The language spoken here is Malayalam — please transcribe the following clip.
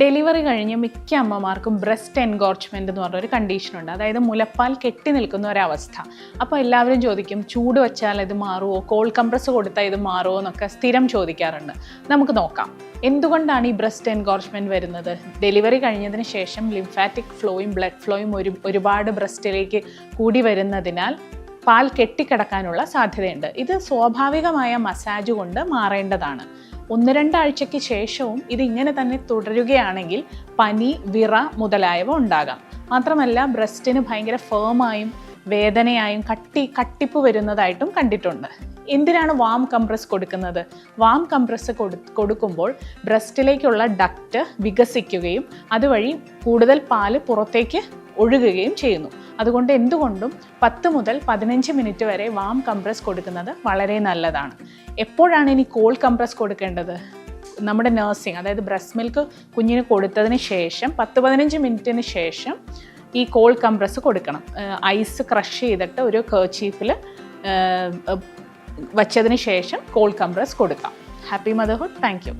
ഡെലിവറി കഴിഞ്ഞ് മിക്ക അമ്മമാർക്കും ബ്രസ്റ്റ് എൻഗോർച്ച്മെന്റ് എന്ന് പറഞ്ഞൊരു കണ്ടീഷനുണ്ട് അതായത് മുലപ്പാൽ കെട്ടി നിൽക്കുന്ന ഒരവസ്ഥ. അപ്പോൾ എല്ലാവരും ചോദിക്കും ചൂട് വെച്ചാൽ ഇത് മാറുമോ കോൾ കംപ്രസ് കൊടുത്താൽ ഇത് മാറുമോ എന്നൊക്കെ സ്ഥിരം ചോദിക്കാറുണ്ട്. നമുക്ക് നോക്കാം. എന്തുകൊണ്ടാണ് ഈ ബ്രസ്റ്റ് എൻഗോർച്ച്മെന്റ് വരുന്നത്? ഡെലിവറി കഴിഞ്ഞതിന് ശേഷം ലിംഫാറ്റിക് ഫ്ലോയും ബ്ലഡ് ഫ്ലോയും ഒരു ഒരുപാട് ബ്രസ്റ്റിലേക്ക് കൂടി വരുന്നതിനാൽ പാൽ കെട്ടിക്കിടക്കാനുള്ള സാധ്യതയുണ്ട്. ഇത് സ്വാഭാവികമായ മസാജ് കൊണ്ട് മാറേണ്ടതാണ്. ഒന്ന് രണ്ടാഴ്ചയ്ക്ക് ശേഷവും ഇത് ഇങ്ങനെ തന്നെ തുടരുകയാണെങ്കിൽ പനി വിറ മുതലായവ ഉണ്ടാകാം. മാത്രമല്ല ബ്രസ്റ്റിന് ഭയങ്കര ഫേമായും വേദനയായും കട്ടി കട്ടിപ്പ് വരുന്നതായിട്ടും കണ്ടിട്ടുണ്ട്. എന്തിനാണ് വാം കംപ്രസ് കൊടുക്കുന്നത്? വാം കംപ്രസ് കൊടു കൊടുക്കുമ്പോൾ ബ്രസ്റ്റിലേക്കുള്ള ഡക്റ്റ് വികസിക്കുകയും അതുവഴി കൂടുതൽ പാൽ പുറത്തേക്ക് ഒഴുകുകയും ചെയ്യുന്നു. അതുകൊണ്ട് എന്തുകൊണ്ടും പത്ത് മുതൽ പതിനഞ്ച് മിനിറ്റ് വരെ വാം കംപ്രസ് കൊടുക്കുന്നത് വളരെ നല്ലതാണ്. എപ്പോഴാണ് ഇനി കോൾ കംപ്രസ് കൊടുക്കേണ്ടത്? നമ്മുടെ നഴ്സിംഗ് അതായത് ബ്രസ്റ്റ് മിൽക്ക് കുഞ്ഞിന് കൊടുത്തതിന് ശേഷം പത്ത് പതിനഞ്ച് മിനിറ്റിന് ശേഷം ഈ കോൾ കംപ്രസ് കൊടുക്കണം. ഐസ് ക്രഷ് ചെയ്തിട്ട് ഒരു കേച്ചീഫിൽ വച്ചതിന് ശേഷം കോൾ കംപ്രസ് കൊടുക്കാം. Happy motherhood thank you